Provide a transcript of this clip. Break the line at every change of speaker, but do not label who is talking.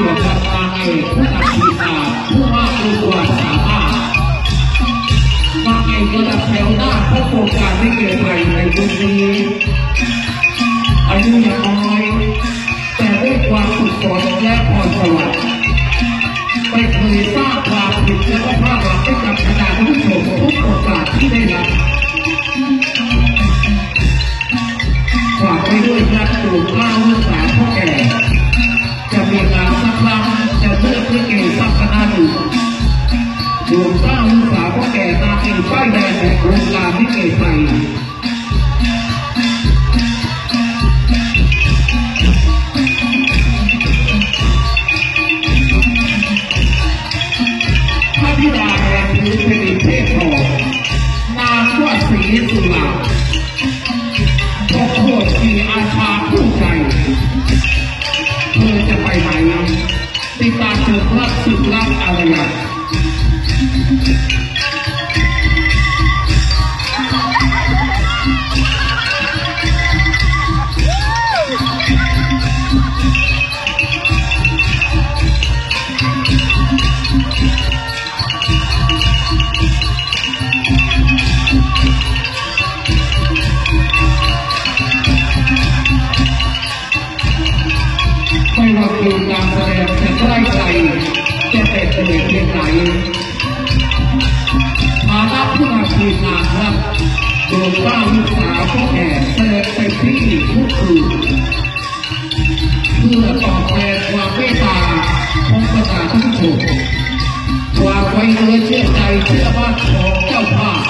ที่ยวจัดารในผู้ตัดสินาผู้ว่าผู้ตัวสามารถมาเองระดับแถวหน้าเพราะโครงการไม่เกินไปในยุคนี้อายุยังน้อยแต่ด้วยความฝึกฝนและพรสวรรค์ ลิเกสักคณะหนึ่งดวงตาวลูสาวพ่อแก่นาเป็นไฟแดงแห่งวงการลิเกไทย ติดตามชมรักสุดรักอะไรอย่าไม่ว่าคือการแสดง ไกลจะเป็นเสน่ห์เพียงไหนมานับผู้นำทีมงานครับโดวงเก้าลูกสาวผู้แก่แสดงเป็นที่ทุกคืนเพื่อตอบแทนความเมตตาของประชาชนความไว้เนื้อเชื่อใจเชื่อมั่นของเจ้าภาพ